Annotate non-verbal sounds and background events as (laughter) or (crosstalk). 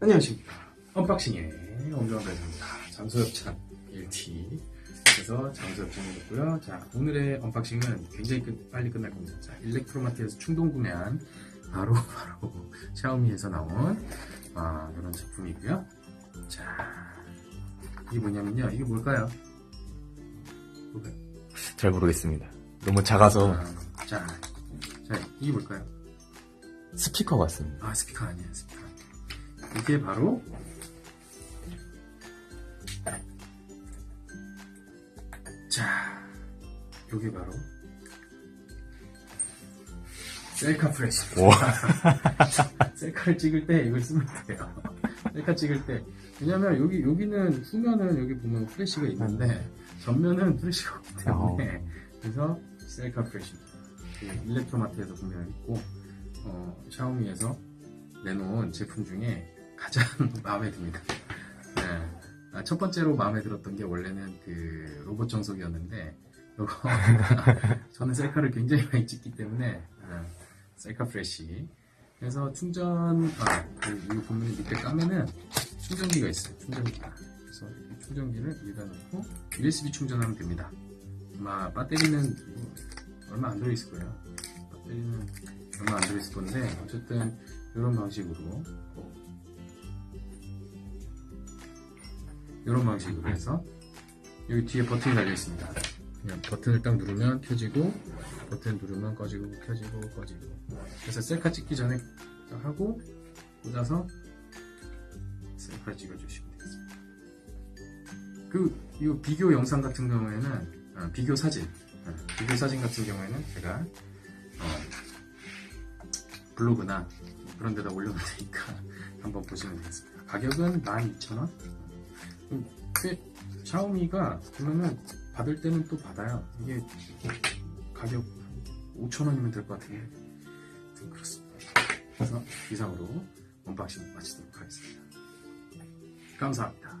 안녕하십니까. 언박싱의 엄정배입니다. 장소협찬 1T. 그래서 장소협찬이었고요. 자, 오늘의 언박싱은 굉장히 끝- 빨리 끝날 겁니다. 자, 일렉트로마트에서 충동 구매한 바로, (laughs) 바로 샤오미에서 나온 아, 이런 제품이고요. 자, 이게 뭐냐면요. 이게 뭘까요? 뭘까요? 잘 모르겠습니다. 너무 작아서 아, 자, 자, 이게 뭘까요? 스피커 같습니다. 아, 스피커 아니에요, 스피커. 이게 바로 자, 요게 바로 셀카 프레시. 와. (laughs) 셀카를 찍을 때 이걸 쓰면 돼요. 셀카 찍을 때. 왜냐면 여기, 여기는 후면은 여기 보면 프레시가 있는데 전면은 프레시가 없기 때문에 그래서 셀카 프레시입니다. 그 일렉트로마트에서 구매했고 어, 샤오미에서 내놓은 제품 중에 가장 (laughs) 마음에 듭니다. 네. 아, 첫 번째로 마음에 들었던 게 원래는 그 로봇 청소기였는데 이거 (laughs) 저는 셀카를 굉장히 많이 찍기 때문에 네, 셀카 프레시 그래서 충전 아, 그, 이 보면 밑에 까면은 충전기가 있어요. 충전기가. 그래서 이 충전기를 여기다 놓고 USB 충전하면 됩니다. 아마 배터리는 뭐 얼마 안 들어있을 거예요. 배터리는 얼마 안 들어있을 건데 어쨌든 이런 방식으로 이런 방식으로 해서 여기 뒤에 버튼이 달려 있습니다. 그냥 버튼을 딱 누르면 켜지고 버튼 누르면 꺼지고 켜지고 꺼지고 그래서 셀카 찍기 전에 딱 하고 꽂아서 셀카를 찍어주시면 되겠습니다. 그이 비교 영상 같은 경우에는 아, 비교 사진 아, 비교 사진 같은 경우에는 제가 어, 블로그나 그런 데다 올려놓을 테니까 (laughs) 한번 보시면 되겠습니다. 가격은 12,000원? 꽤 샤오미가 보면은 받을 때는 또 받아요. 이게 가격 5,000원이면 될 것 같은데 좀 그렇습니다. 그래서 이상으로 언박싱 마치도록 하겠습니다. 감사합니다.